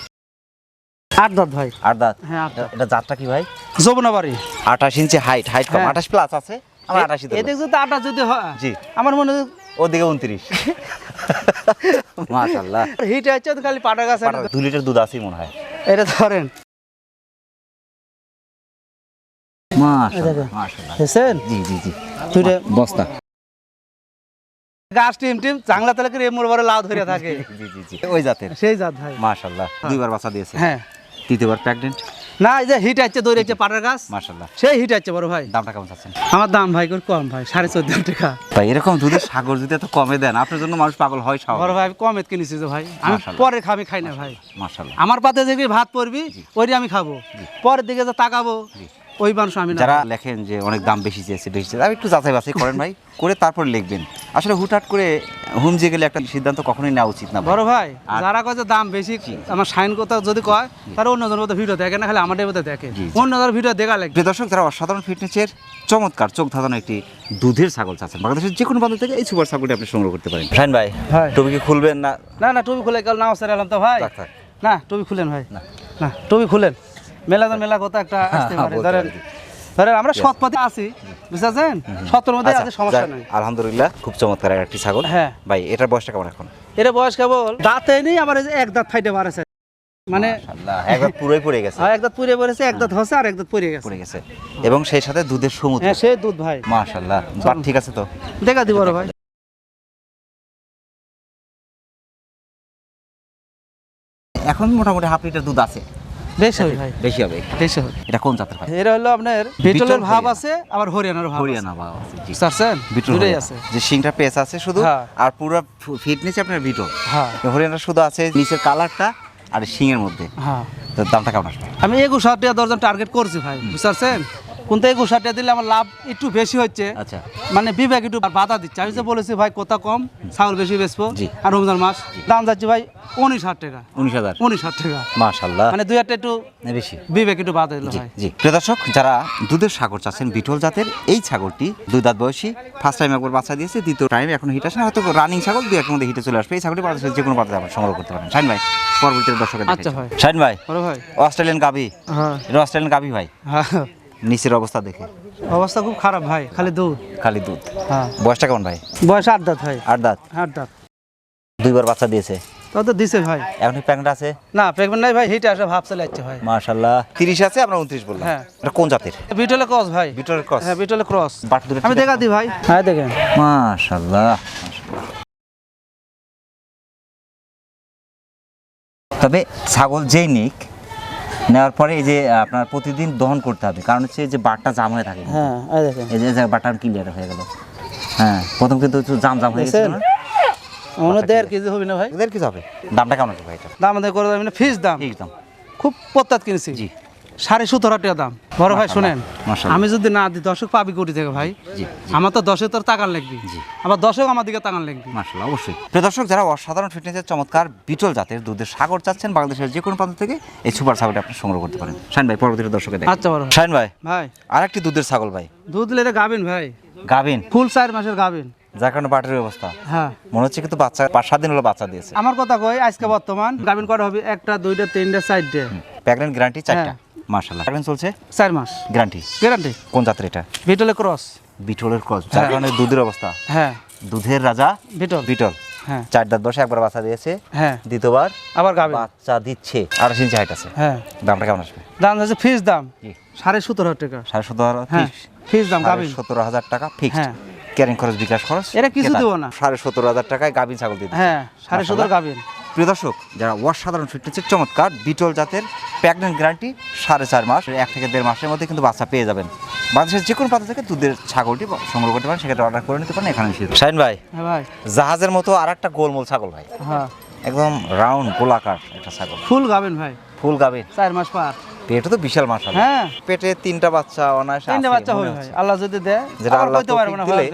আট দাঁত ভাই। আর দাঁত? হ্যাঁ, আট। এটা জাতটা কি ভাই? যমুনা বাড়ি। আঠাশ ইঞ্চি হাইট হাইট কম। হ্যাঁ। আঠাশ প্লাস আছে। আমার আঠাশি এদিক যদি আটা যদি হয় জি। আমার মনে হয় ওদিকে উনত্রিশ। মাশাল্লাহ। হিট হচ্ছে তো খালি পাটা গাছ। দু লিটার দুধ আছেই মনে হয়। এটা ধরেন। জি জি জি। দুইটা বস্তা। গাছ টিম টিম চাংলা তালে এমর বড় লাউ ধরে থাকে। জি জি জি। ওই জাতের। সেই জাত ভাই। মাশাল্লাহ। দুইবার বাচ্চা দিয়েছে। হ্যাঁ। তৃতীয়বার প্রেগনেন্ট না এই যে হিট আছে দৌড়ে হচ্ছে পাটার গাছ। মাশাল্লাহ সেই হিট আছে বড় ভাই। দামটা কেমন চাচ্ছেন? আমার দাম ভাই করে কম ভাই সাড়ে চোদ্দ টাকা। ভাই এরকম দুধের সাগর যদি এত কমে দেন আপনার জন্য মানুষ পাগল হয় বড় ভাই আমি কমে কিনেছি যে ভাই। আমি মাশাআল্লাহ। পরে খাবি খাই না ভাই। মাশাল্লাহ আমার পাতে যে ভাত পড়বি ওইটি আমি খাব। পরের দিকে যে তাকাবো ওই মানুষ আমি যারা লেখেন যে অনেক দাম বেশি চেয়েছে বেশি চেয়েছে আমি একটু যাচাই বাছাই করেন ভাই করে তারপর লিখবেন। আসলে হুটহাট করে হুমজে গেলে একটা সিদ্ধান্ত কখনোই নেওয়া উচিত না বড় ভাই যারা কয় যে দাম বেশি আমার সাইন কথা যদি কয় তারা অন্য জনের মতো ভিডিও দেখে না খালি আমাদের মতো দেখে জি, জি। অন্য জনের ভিডিও দেখা প্রিয় দর্শক যারা অসাধারণ ফিটনেসের চমৎকার চোখ ধাঁধানো একটি দুধের ছাগল চাচ্ছেন বাংলাদেশের যে কোনো প্রান্ত থেকে এই সুপার ছাগলটি আপনি সংগ্রহ করতে পারেন শাহিন ভাই ভাই। টুপি কি খুলবেন না না না টুপি খুলে কাল নাও স্যার এলাম তো ভাই। না টুপি খুলেন ভাই না। না টুপি খুলেন মেলা তো মেলা কথা একটা আসতে হ্যাঁ, পারে ধরেন। ধরেন আমরা সৎ পথে আছি বুঝতেছেন সত্যের মধ্যে আচ্ছা, আছে সমস্যা নাই। আলহামদুলিল্লাহ খুব চমৎকার একটি ছাগল। হ্যাঁ। ভাই এটার বয়সটা কেমন এখন? এটা বয়স কেবল দাঁতে নেই আবার এই যে এক দাঁত ফাইটে বাড়েছে মানে পুরোই পড়ে গেছে। হ্যাঁ, এক দাঁত পুড়ে পড়েছে এক দাঁত হসে আর এক দাঁত পড়ে গেছে। পড়ে গেছে। এবং সেই সাথে দুধের সমুদ্র। হ্যাঁ দুধ ভাই। মাশাআল্লাহ বাট ঠিক আছে তো। দেখা দিব ভাই। এখন মোটামুটি হাফ লিটার দুধ আছে। বেশি ভাই। বেশি হবে। বেশি এটা কোন জাতের ভাই? এরা হলো আপনার বিটলের ভাব আছে আবার হরিয়ানার ভাব হরিয়ানা বা আছে, জি। বুঝছেন বিটল আছে। যে শিংটা পেস আছে শুধু হ্যাঁ। আর পুরো ফিটনেস আপনার বিটল। হ্যাঁ। হরিয়ানা শুধু আছে নিচের কালারটা আর শিংয়ের মধ্যে। হ্যাঁ। তো দামটা কেমন আসবে? আমি একুশ হাজার টাকা জন টার্গেট করছি ভাই। বুঝতে পারছেন? একুশ হাজার টাকা দিলে আমার লাভ একটু বেশি হচ্ছে। আচ্ছা। মানে বিবেক একটু বাধা দিচ্ছে। আমি যে বলেছি ভাই কোথা কম ছাগল বেশি বেচবো আর রমজান মাস। দাম যাচ্ছে ভাই উনিশ হাজার টাকা। উনিশ হাজার। উনিশ হাজার টাকা। মাশাল্লাহ মানে দুই হাজার একটু বেশি। বিবেক একটু বাধা দিল ভাই। জি। প্রিয় দর্শক যারা দুধের সাগর চাচ্ছেন বিটল জাতের এই ছাগলটি দুই দাঁত বয়সী ফার্স্ট টাইম একবার বাচ্চা দিয়েছে দ্বিতীয় টাইম এখন হিট আসে হয়তো রানিং ছাগল দুই একের মধ্যে হিটে চলে আসবে। এই ছাগলটি বাংলাদেশের যে কোনো পাত্রে আপনি সংগ্রহ করতে পারেন। শাইন ভাই পরবর্তী দর্শকের আচ্ছা ভাই। শাইন ভাই ভাই। অস্ট্রেলিয়ান গাভি। হ্যাঁ। এটা অস্ট্রেলিয়ান গাভি ভাই। হ্যাঁ। নিচের অবস্থা দেখে? অবস্থা খুব খারাপ ভাই খালি দুধ। খালি দুধ? হ্যাঁ। বয়সটা কেমন ভাই? বয়স আট দাঁত ভাই। আট দাঁত? আট দাঁত। দুইবার বাচ্চা দিয়েছে? দিছে ভাই। এখন প্যাকেট আছে? না নাই ভাই হিটে আসে ভাব চলে যাচ্ছে ভাই। আছে আমরা বললাম। হ্যাঁ। এটা কোন জাতের? বিটলে ক্রস ভাই। বিটলের ক্রস হ্যাঁ বিটলে ক্রস বাট আমি দেখা দিই ভাই। হ্যাঁ দেখেন। তবে ছাগল যেই নিক নেওয়ার পরে এই যে আপনার প্রতিদিন দহন করতে হবে। কারণ হচ্ছে যে বাটটা জাম হয়ে থাকে। হ্যাঁ এই দেখেন। এই যে বাটটা ক্লিয়ার হয়ে গেল। হ্যাঁ প্রথম কিন্তু একটু জাম জাম হয়ে গেছে মনে দেড় কেজি হবে না ভাই? দেড় কি হবে। দামটা কেমন হবে ভাই এটা? দাম আমাদের করে দেবেন ফিস দাম। দাম। খুব পত্তাত কিনেছি। জি। সাড়ে সতেরো টাকা দাম। বড় ভাই শুনেন। আমি যদি না দিই দর্শক পাবি কোটি থেকে ভাই? আমার তো দশে তোর তাকান লাগবি। আবার দর্শক আমার দিকে তাকান লাগবি। মাশাল্লাহ অবশ্যই। প্রিয় দর্শক যারা অসাধারণ ফিটনেসের চমৎকার বিটল জাতের দুধের সাগর চাচ্ছেন বাংলাদেশের যে কোনো প্রান্ত থেকে এই সুপার ছাগলটা আপনি সংগ্রহ করতে পারেন। শাইন ভাই পরবর্তী দর্শকের দেখেন। আচ্ছা বড় শাইন ভাই ভাই। আর একটি দুধের ছাগল ভাই। দুধ লেলে গাবেন ভাই। গাভিন? ফুল চার মাসের গাবেন যার কারণে বাটের অবস্থা। হ্যাঁ। মনে হচ্ছে কিন্তু বাচ্চা পাঁচ সাত দিন হলো বাচ্চা দিয়েছে। আমার কথা কই আজকে বর্তমান গাবিন করা হবে? একটা দুইটা তিনটা চারটে। প্রেগনেন্ট গ্যারান্টি চারটা। হ্যাঁ। মার্শাল্লাহ চলছে? চার মাস। গ্যারান্টি গ্যারান্টি কোন জাতের এটা? বিটলে ক্রস। বিটলের ক্রস। যার কারণে দুধের অবস্থা। হ্যাঁ। দুধের রাজা বিটল। বিটল। হ্যাঁ। চার দাঁত বসে একবার বাচ্চা দিয়েছে। হ্যাঁ। দ্বিতীয়বার আবার গাবেন বাচ্চা দিচ্ছে। আঠাশ ইঞ্চি হাইট আছে। হ্যাঁ। দামটা কেমন আসবে? দাম আছে ফিস দাম। সাড়ে সতেরো হাজার টাকা। সাড়ে সতেরো হ্যাঁ। ফিস দাম গাবিন। সতেরো হাজার টাকা ফিক্সড হ্যাঁ। ক্যারিং খরচ বিকাশ খরচ? এরা কিছু দেবো না। সাড়ে সতেরো হাজার টাকায় গাভিন ছাগল দিতে হ্যাঁ। সাড়ে সতেরো গাবিন। প্রিয় দর্শক যারা অসাধারণ ফিটনেসের চমৎকার বিটল জাতের প্রেগনেন্ট গ্যারান্টি সাড়ে চার মাস এক থেকে দেড় মাসের মধ্যে কিন্তু বাচ্চা পেয়ে যাবেন। বাংলাদেশের যে কোনো পাতা থেকে দুধের ছাগলটি সংগ্রহ করতে পারেন সেক্ষেত্রে অর্ডার করে নিতে পারেন এখানে শাইন ভাই হ্যাঁ ভাই। জাহাজের মতো আর একটা গোলমোল ছাগল ভাই। হ্যাঁ। একদম রাউন্ড গোলাকার একটা ছাগল। ফুল গাবেন ভাই। ফুল গাবেন। চার মাস পার। পেটে তো বিশাল মাসা হ্যাঁ। পেটে তিনটা বাচ্চা অনায়াসে তিনটে বাচ্চা হবে আল্লাহ যদি দেয় যেটা আল্লাহ কইতে পারব না ভাই,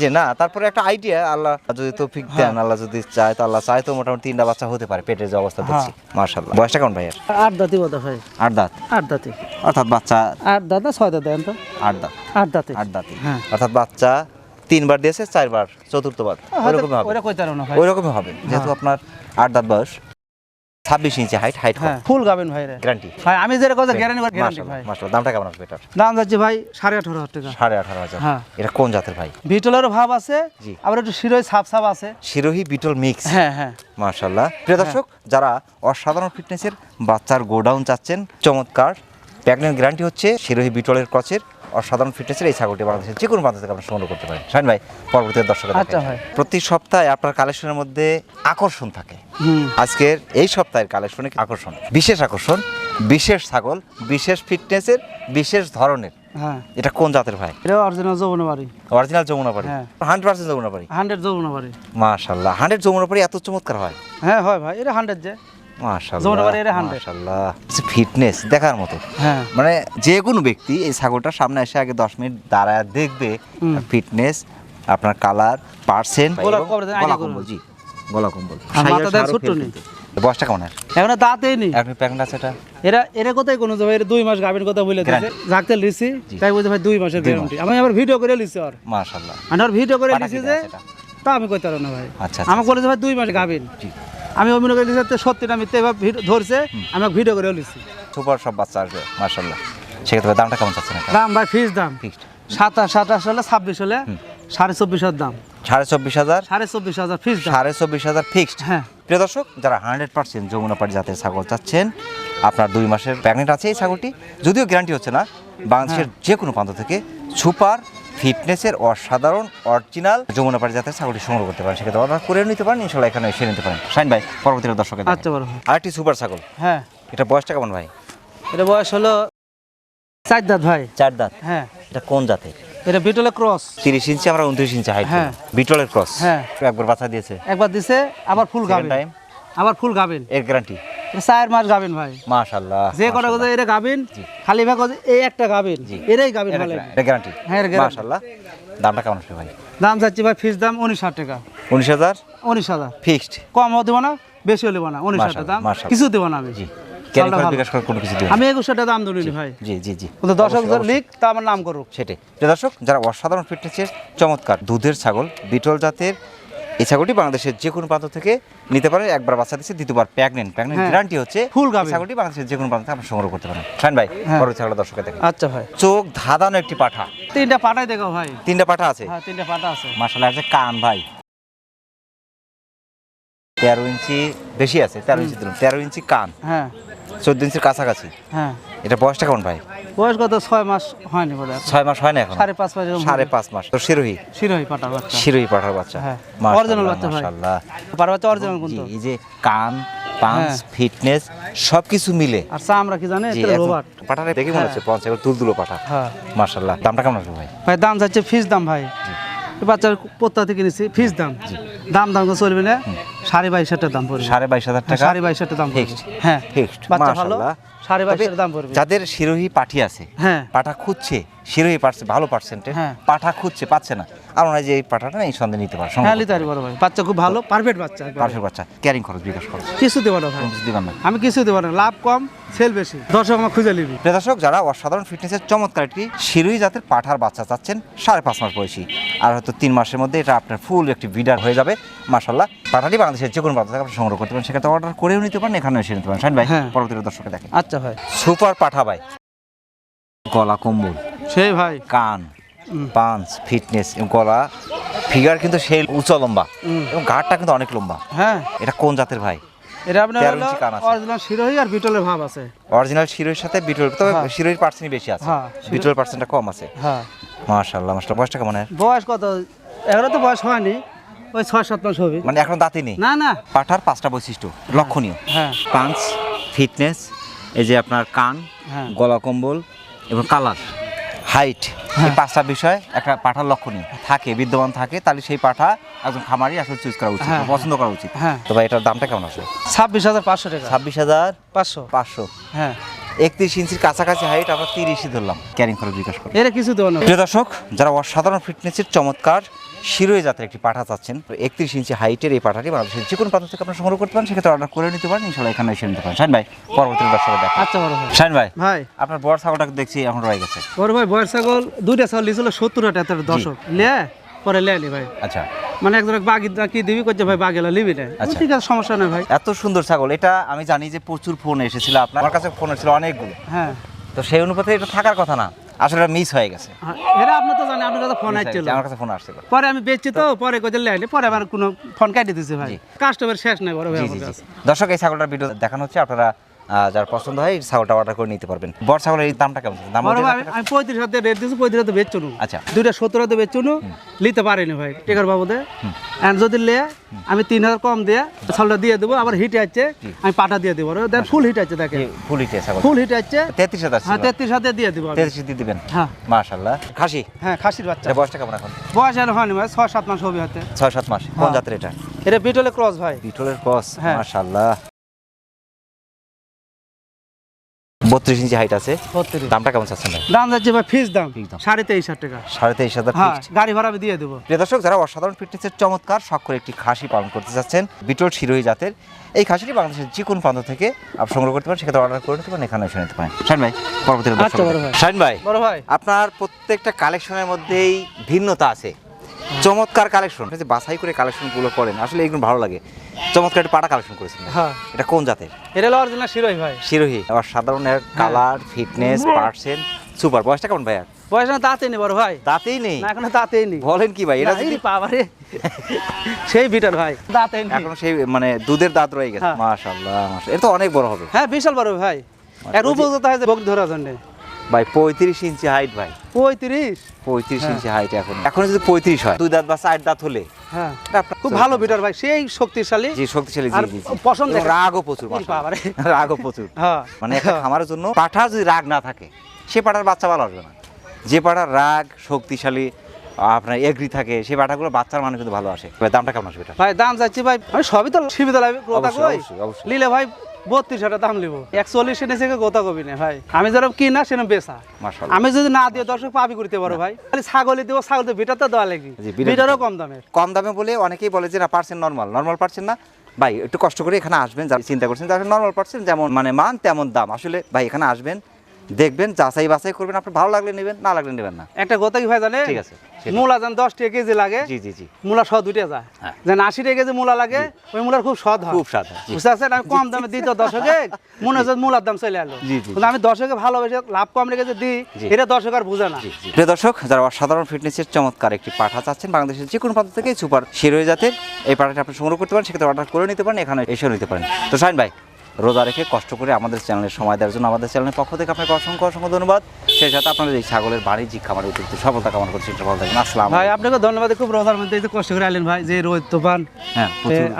যে না তারপরে একটা আইডিয়া আল্লাহ যদি তৌফিক দেন আল্লাহ যদি চায় তো আল্লাহ চায় তো মোটামুটি তিনটা বাচ্চা হতে পারে পেটের যে অবস্থা দেখছি মার্শাল্লাহ বয়সটা কেমন ভাইয়ের আট দাঁতি বলতে ভাই আট দাঁত? আট দাঁতি অর্থাৎ বাচ্চা আট দাঁত না ছয় দাঁত দেন তো। আট দাঁত। আট দাঁতি আট দাঁতই। হ্যাঁ। অর্থাৎ বাচ্চা তিনবার দিয়েছে চারবার চতুর্থবার। ওইরকমই হবে। ভাই ওইরকমই হবে যেহেতু আপনার আট দাঁত বয়স। ছাব্বিশ ইঞ্চি হাইট হাইট হ্যাঁ ফুল গাবেন ভাই গ্যারান্টি ভাই আমি যে কথা গ্যারান্টি গ্যারান্টি ভাই দামটা কেমন আসবে এটার? দাম যাচ্ছে ভাই সাড়ে আঠারো হাজার টাকা। সাড়ে আঠারো হাজার। হ্যাঁ। এটা কোন জাতের ভাই? বিটলেরও ভাব আছে জি। আবার একটু শিরোই ছাপ ছাপ আছে। শিরোহি বিটল মিক্স হ্যাঁ হ্যাঁ। মার্শাল্লাহ প্রিয় দর্শক যারা অসাধারণ ফিটনেসের বাচ্চার গোডাউন চাচ্ছেন চমৎকার। প্রেগনেন্ট গ্যারান্টি হচ্ছে শিরোহি বিটলের ক্রচের অসাধারণ ফিটনেসের এই ছাগলটি বাংলাদেশের যে কোনো প্রান্ত থেকে আপনার সংগ্রহ করতে পারেন শাহিন ভাই পরবর্তী দর্শক আচ্ছা প্রতি সপ্তাহে আপনার কালেকশনের মধ্যে আকর্ষণ থাকে। আজকের এই সপ্তাহের কালেকশনে আকর্ষণ? বিশেষ আকর্ষণ বিশেষ ছাগল বিশেষ ফিটনেসের বিশেষ ধরনের। হ্যাঁ। এটা কোন জাতের ভাই? এটা অরিজিনাল যৌবনবাড়ি অরিজিনাল যমুনাপাড়ি হ্যাঁ। হান্ড্রেড পার্সেন্ট যমুনাপাড়ি হান্ড্রেড যৌবনবাড়ি মাশাল্লাহ হান্ড্রেড যমুনাপাড়ি এত চমৎকার হয়। হ্যাঁ হয় ভাই। এটা হান্ড্রেড যে। মাশাআল্লাহ যমুনাপাড়ি এর 100 মাশাআল্লাহ। ফিটনেস দেখার মতো। হ্যাঁ। মানে যে কোনো ব্যক্তি এই ছাগলটার সামনে এসে আগে দশ মিনিট দাঁড়ায় দেখবে ফিটনেস আপনার কালার পার্সেন্ট গলা কম্বল জি গলা কম্বল। বয়সটা কেমন দাঁতেই নেই। আপনি প্যাকেট আছে এটা? এরা এরা কোথায় কোনো যাবে এরা দুই মাস গাভীর কথা বলে দিয়েছে Guarantee। জাগতে লিছি তাই বলতে ভাই দুই মাসের গ্যারান্টি আমি আবার ভিডিও করে লিছি আর মাশাআল্লাহ। আমি আর ভিডিও করে লিছি যে তা আমি কইতে পারব না ভাই। আচ্ছা, আচ্ছা, আমাকে বলেছে ভাই দুই মাস গাভীর। জি। আমি অভিনয় করে লিছি সত্যি না মিথ্যে এবার ভিডিও ধরছে আমি ভিডিও করে লিছি সুপার সব বাচ্চা আসবে মাশাআল্লাহ। সেক্ষেত্রে দামটা কেমন চাচ্ছেন এটা দাম ভাই ফিস দাম। ফিক্সড সাতাশ সাতাশ হলে ছাব্বিশ হলে সাড়ে চব্বিশ হাজার দাম। সাড়ে চব্বিশ হাজার? সাড়ে চব্বিশ হাজার দাম। সাড়ে চব্বিশ হাজার ফিক্সড হ্যাঁ। প্রিয় দর্শক যারা হান্ড্রেড পার্সেন্ট যমুনাপাড়ি জাতের ছাগল চাচ্ছেন আপনার দুই মাসের প্রেগনেন্ট আছে এই ছাগলটি। যদিও গ্যারান্টি হচ্ছে না বাংলাদেশের যে কোনো প্রান্ত থেকে সুপার ফিটনেসের অসাধারণ অরিজিনাল যমুনাপাড়ি জাতের ছাগলটি সংগ্রহ করতে পারেন। সেক্ষেত্রে অর্ডার করে নিতে পারেন ইনশাল্লাহ এখানে এসে নিতে পারেন। শাইন ভাই পরবর্তীতে দর্শকের আচ্ছা বড় আরেকটি সুপার ছাগল। হ্যাঁ। এটা বয়সটা কেমন ভাই? এটা বয়স হলো চার দাঁত ভাই। চার দাঁত? হ্যাঁ। এটা কোন জাতের এটা বিটলে ক্রস। তিরিশ ইঞ্চি আমরা উনত্রিশ ইঞ্চি হাইট হ্যাঁ। বিটলের ক্রস। হ্যাঁ। একবার বাচ্চা দিয়েছে। একবার দিছে আবার ফুল গাবেন। time? আবার ফুল গাবেন। এর গ্যারান্টি চার মাস গাবেন ভাই। মাশাল্লাহ যে কটা কথা এটা গাবেন খালি ভাগ এই একটা গাবেন। এরাই গাবেন ভালো এটা গ্যারান্টি হ্যাঁ, guarantee। দামটা কেমন আসবে ভাই? দাম চাচ্ছি ভাই ফিস দাম উনিশ হাজার টাকা। উনিশ হাজার? উনিশ হাজার। ফিক্সড কম দেবো না বেশি হলে না উনিশ হাজার দাম। মাশাআল্লাহ, মাশাআল্লাহ। কিছু দেবো না? আমি আমি একুশ টাকা দাম ধরিনি ভাই। জি জি। জি কিন্তু দর্শক। লিখ তা আমার নাম করুক। সেটাই। দর্শক যারা অসাধারণ ফিটনেসের চমৎকার দুধের ছাগল বিটল জাতের এই ছাগলটি বাংলাদেশের যে কোনো প্রান্ত থেকে নিতে পারে একবার বাচ্চা দিচ্ছে দ্বিতীয়বার প্রেগনেন্ট প্রেগনেন্ট হ্যাঁ। গ্যারান্টি হচ্ছে ফুল গাভীর। ছাগলটি বাংলাদেশের যে কোনো প্রান্ত থেকে আপনি সংগ্রহ করতে পারেন। ফ্যান ভাই বড় পরের ছাগল দর্শকের দেখেন। আচ্ছা ভাই। চোখ ধাঁধানো একটি পাঠা। তিনটা পাটাই দেখো ভাই। তিনটা পাঠা আছে? হ্যাঁ তিনটা পাঠা আছে। মাশাআল্লাহ আছে কান ভাই। তেরো ইঞ্চি বেশি আছে তেরো ইঞ্চি দিলাম তেরো ইঞ্চি কান। হ্যাঁ। চোদ্দ ইঞ্চির কাছাকাছি। হ্যাঁ। এটা বয়সটা কেমন ভাই? বয়স কত ছয় মাস হয়নি হয় ছয় মাস হয় না এখন? সাড়ে পাঁচ মাস সাড়ে। পাঁচ মাস। তো শিরোহী? শিরোহী পাটার বাচ্চা। শিরোহী পাঠার বাচ্চা। হ্যাঁ। মাশাআল্লাহ, বাচ্চা ভাই। মাশাআল্লাহ। পাটার বাচ্চা অরিজিনাল কিন্তু এই যে কান পাঞ্চ হ্যাঁ। ফিটনেস সবকিছু মিলে। আর চা আমরা কি জানি? জি, এটা রোবট পাঠাটা দেখে মনে হ্যাঁ। হচ্ছে পঞ্চ এবার তুলতুলো পাঠা। হ্যাঁ। মাশাল্লাহ দামটা কেমন আসবে ভাই? ভাই দাম যাচ্ছে ফিস দাম ভাই। বাচ্চার পোত্তা থেকে কিনেছি ফিস দাম। দাম দাম তো চলবে না। সাড়ে বাইশ হাজার দাম পড়বে। সাড়ে বাইশ হাজার টাকা সাড়ে বাইশ হাজার দাম পড়বে। হ্যাঁ ফিক্সড বাচ্চা ভালো সাড়ে বাইশ হাজার দাম পড়বে। যাদের শিরোহী পাঠি আছে হ্যাঁ। পাঠা খুঁজছে শিরোহী পাচ্ছে ভালো পার্সেন্টে হ্যাঁ। পাঠা খুঁজছে পাচ্ছে না। আর হয় যে এই পাঠাটা এই সন্দেহ নিতে পারে হ্যাঁ লিতারি বড় ভাই। বাচ্চা খুব ভালো পারফেক্ট বাচ্চা। পার্শ্বের বাচ্চা ক্যারিং খরচ বিকাশ খরচ। কিছু দেবো না ভাই কিছু দিবেন না। আমি কিছু দেবো না লাভ কম সেল বেশি। দর্শক আমার খুঁজে নিবি। দর্শক যারা অসাধারণ ফিটনেসের চমৎকার একটি শিরোহী জাতের পাঠার বাচ্চা চাচ্ছেন সাড়ে পাঁচ মাস বয়সী। আর হয়তো তিন মাসের মধ্যে এটা আপনার ফুল একটি বিডার হয়ে যাবে। মাসাল্লাহ পাঠাটি বাংলাদেশের যে কোনো থেকে আপনি সংগ্রহ করতে পারেন। সেক্ষেত্রে অর্ডার করেও নিতে পারেন এখানে এসে নিতে পারেন। শাইন ভাই হ্যাঁ। পরবর্তী দর্শকে দেখেন। আচ্ছা ভাই। সুপার পাঠা ভাই। গলা কম্বল সেই ভাই। কান। পাঞ্চ ফিটনেস এবং গলা ফিগার কিন্তু সেই উঁচু লম্বা। এবং ঘাটটা কিন্তু অনেক লম্বা। হ্যাঁ। এটা কোন জাতের ভাই? এটা আপনার হলো। অরিজিনাল শিরোহী আর বিটলের ভাব আছে। অরিজিনাল শিরোহির সাথে বিটল তবে হ্যাঁ। পার্সেন্টই বেশি আছে। হ্যাঁ, পার্সেন্টটা কম আছে। হ্যাঁ। মাশাআল্লাহ মাশাআল্লাহ। বয়সটা কেমন? বয়স কত? এগারো তো বয়স হয়নি। ওই ছয় সাত মাস হবে। মানে এখন দাঁতই নেই? না না। পাঠার পাঁচটা বৈশিষ্ট্য লক্ষণীয়। হ্যাঁ। পাঞ্চ ফিটনেস এই যে আপনার কান। গলা কম্বল এবং কালার। হাইট এই হ্যাঁ। পাঁচটা বিষয় একটা পাঠার লক্ষণীয় থাকে বিদ্যমান থাকে তাহলে সেই পাঠা একজন খামারি আসলে চুজ করা উচিত হ্যাঁ, পছন্দ করা উচিত। হ্যাঁ। তো ভাই এটার দামটা কেমন আসবে ছাব্বিশ হাজার পাঁচশো টাকা। ছাব্বিশ হাজার পাঁচশো। পাঁচশো। হ্যাঁ। একত্রিশ ইঞ্চির কাছাকাছি হাইট আমরা তিরিশই ধরলাম ক্যারিং খরচ বিকাশ করি। এরা কিছু দেওয়া প্রিয় দর্শক যারা অসাধারণ ফিটনেসের চমৎকার শিরোই জাতের একটি পাঠা চাচ্ছেন। একত্রিশ ইঞ্চি হাইটের এই পাঠাটি বাংলাদেশের যে কোনো প্রান্ত থেকে আপনার সংগ্রহ করতে পারেন সেক্ষেত্রে অর্ডার করে নিতে পারেন। ইনশাল্লাহ এখানে এসে নিতে পারেন। শাইন ভাই পরবর্তী দর্শকের দেখা আচ্ছা বড় ভাই। শাইন ভাই ভাই। আপনার বড় ছাগলটাকে দেখছি এখন রয়ে গেছে। বড় ভাই বয়স ছাগল দুইটা ছাগল লিছিল সত্তর হাজার টাকা দশক লিয়ে পরে লে লিয়ালি ভাই। আচ্ছা। মানে একজন বাগি কি দিবি করছে ভাই বাগেলা লিবি না। আচ্ছা। ঠিক আছে সমস্যা নেই ভাই। এত সুন্দর ছাগল এটা আমি জানি যে প্রচুর ফোন এসেছিল আপনার। কাছে ফোন এসেছিল অনেকগুলো। হ্যাঁ। তো সেই অনুপাতে এটা থাকার কথা না। আসলে মিস হয়ে গেছে। হ্যাঁ, এরা আপনি তো জানেন আপনার কাছে ফোন আসছিল। আমার কাছে ফোন আসছিল। পরে আমি বেচছি তো পরে কোথায় লিয়ালি পরে আবার কোনো ফোন কাটি দিছে ভাই। কাস্টমার শেষ নাই বড় ভাই দর্শক এই ছাগলটার ভিডিও দেখানো হচ্ছে আপনারা যার পছন্দ হয় ছাগলটা অর্ডার করে নিতে পারবেন। বড় ছাগলের এই দামটা কেমন? দাম? আমি পঁয়ত্রিশ হাতে রেট দিচ্ছি পঁয়ত্রিশ হাতে বেচছো আচ্ছা। দুইটা সত্তর হাতে বেচছো নিতে পারিনি ভাই টেকার বাবুদে আর যদি লে আমি তিন হাজার কম দিয়ে ছালটা দিয়ে দেবো আবার হিট আছে আমি পাটা দিয়ে দেবো। দেন ফুল হিট আছে দেখে ফুল হিটে ছাগল ফুল হিট আছে। তেত্রিশ হাজার হ্যাঁ তেত্রিশ হাতে দিয়ে দেবো তেত্রিশ দিয়ে দিবেন? হ্যাঁ। মাশাল্লাহ খাসি? হ্যাঁ খাসির বাচ্চা। বয়সটা কেমন এখন? বয়স আর হয়নি ভাই ছয় সাত মাস হবে হাতে ছয় সাত মাস। কোন হ্যাঁ। জাতের এটা? এটা বিটলে ক্রস ভাই। বিটলের ক্রস হ্যাঁ। মাশাল্লাহ বত্রিশ ইঞ্চি হাইট আছে। দামটা কেমন চাচ্ছেন ভাই? দাম যাচ্ছে ভাই ফিস দাম। সাড়ে তেইশ হাজার টাকা। সাড়ে তেইশ হাজার হ্যাঁ গাড়ি ভাড়া দিয়ে দেবো। প্রিয় দর্শক যারা অসাধারণ ফিটনেসের চমৎকার স্বাক্ষর একটি খাসি পালন করতে চাচ্ছেন বিটল শিরোহী জাতের এই খাসিটি বাংলাদেশের যে কোনো প্রান্ত থেকে আপনি সংগ্রহ করতে পারেন সেক্ষেত্রে অর্ডার করে নিতে পারেন এখানে এসে নিতে পারেন। শাইন ভাই পরবর্তী আচ্ছা, বড় ভাই। শাইন ভাই বড় ভাই। আপনার প্রত্যেকটা কালেকশনের মধ্যেই ভিন্নতা আছে। চমৎকার কালেকশন যে বাছাই করে কালেকশনগুলো করেন আসলে এগুলো ভালো লাগে। চমৎকার একটা পাটা কালেকশন করেছেন হ্যাঁ। এটা কোন জাতের? এটা হলো অরিজিনাল শিরোই ভাই। শিরোহী। আবার সাধারণ কালার ফিটনেস পার্সেন্ট সুপার বয়সটা কেমন ভাই বয়স না তাতে নি বড় ভাই। দাঁতেই নেই? না এখনও তাতেই নি বলেন কি ভাই এটা যদি বাবারে সেই বিটার ভাই দাঁতেই নি এখন সেই মানে দুধের দাঁত রয়ে গেছে। হ্যাঁ। মাশাআল্লাহ মাশাআল্লাহ। এটা তো অনেক বড় হবে। হ্যাঁ বিশাল বড় ভাই। এর উপযুক্ত হয়েছে বক ধরার জন্য। ভাই পঁয়ত্রিশ ইঞ্চি হাইট ভাই। পঁয়ত্রিশ? পঁয়ত্রিশ হ্যাঁ। ইঞ্চি হাইট এখন। এখন যদি পঁয়ত্রিশ হয় দুই দাঁত বা চার দাঁত হলে। হ্যাঁ। খুব ভালো বিটার ভাই সেই শক্তিশালী। জি শক্তিশালী জি আর জি জি। পছন্দ রাগও প্রচুর এই মাশাআল্লাহ। বাবারে। রাগও প্রচুর। মানে একটা খামারের জন্য পাঠার যদি রাগ না থাকে সে পাঠার বাচ্চা ভালো আসবে না। যে পাঠার রাগ শক্তিশালী আপনার এগ্রি থাকে সেই পাঠাগুলো বাচ্চার মানে কিন্তু ভালো আসে। দামটা কেমন আসবে ভাই দাম চাচ্ছি ভাই আমি সবই তো সুবিধা লাগবে। নিলে ভাই বত্রিশ হাজার দাম নিবো একচল্লিশ এনে থেকে গোতা কবি না ভাই। আমি যেরকম কিনা সেরকম বেচা। আমি যদি না দিয়ে দর্শক পাবি করতে পারো ভাই খালি ছাগলই দেবো ছাগল তো বিটার তো দেওয়া লাগবে। ভিটারও কম দামে কম দামে বলে অনেকেই বলে যে না পার্সেন্ট নর্মাল নর্মাল পার্সেন্ট না? ভাই একটু কষ্ট করে এখানে আসবেন যারা চিন্তা করছেন নর্মাল পার্সেন্ট যেমন মানে মান তেমন দাম। আসলে ভাই এখানে আসবেন দেখবেন যাচাই বাছাই করবেন আপনার ভালো লাগলে নেবেন না লাগলে নেবেন না। একটা গোতা কি ভাই জানে ঠিক আছে, মূলা যান দশ টাকা কেজি লাগে জি জি জি। মূলা সহ দুইটা যায়। হ্যাঁ। যেন আশি টাকা কেজি মূলা লাগে ওই মূলার খুব স্বাদ হয়। খুব স্বাদ বুঝতে পারছেন? আমি কম দামে দিই তো দর্শকে মনে হচ্ছে মূলার দাম চলে এলো। কিন্তু আমি দশকে ভালোবেসে লাভ কম রেখে যে দিই এটা দর্শক আর বুঝে না। প্রিয় দর্শক যারা অসাধারণ ফিটনেসের চমৎকার একটি পাঠা চাচ্ছেন বাংলাদেশের যে কোনো প্রান্ত থেকে সুপার শিরোহী জাতের এই পাঠাটা আপনি সংগ্রহ করতে পারেন সেক্ষেত্রে অর্ডার করে নিতে পারেন এখানে এসেও নিতে পারেন। তো শাইন ভাই রোজা রেখে কষ্ট করে আমাদের চ্যানেলের সময় দেওয়ার জন্য আমাদের চ্যানেলের পক্ষ থেকে আপনাকে অসংখ্য অসংখ্য ধন্যবাদ। সেই সাথে আপনাদের এই ছাগলের বাণিজ্যিক খামারের অতিরিক্ত সফলতা কামনা করছি ভালো থাকবেন আসসালাম ভাই আপনাকে ধন্যবাদ খুব রোজার মধ্যে এই কষ্ট করে আইলেন ভাই যে রোদ তুফান। হ্যাঁ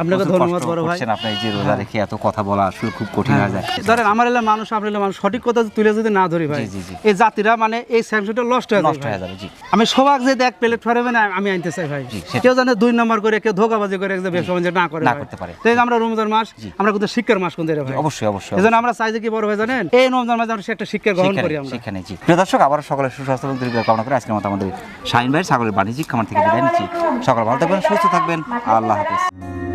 আপনাকে ধন্যবাদ বড় ভাই। আপনি যে রোজা রেখে এত কথা বলা আসলে খুব কঠিন হয়ে যায়। ধরেন আমার এলাকার মানুষ আপনার এলাকার মানুষ সঠিক কথা তুলে যদি না ধরি ভাই। এই জাতিরা মানে এই স্যামসুংটা লস্ট হয়ে নষ্ট হয়ে যাবে জি। আমি সবাক যে এক ফারাবেন আমি আনতে চাই ভাই। কেউ জানে দুই নম্বর করে কেউ ধোকাবাজি করে ব্যবসা না করে না করতে পারে। আমরা রমজান মাস আমরা কিন্তু শিক্ষার মাস ভাই। অবশ্যই অবশ্যই আমরা চাই যে কি বড় ভাই জানেন? এই রমজান মাসে আমরা একটা শিক্ষা গ্রহণ করি আমরা। সেখানে জি প্রিয় দর্শক আবার সকলের সুস্বাস্থ্য এবং দীর্ঘ কামনা করে আজকের মতো আমাদের শাহিন ভাই ছাগলের বাণিজ্যিক খামার থেকে বিদায় নিচ্ছি। সকাল ভালো থাকবেন সুস্থ থাকবেন। আল্লাহ হাফিজ।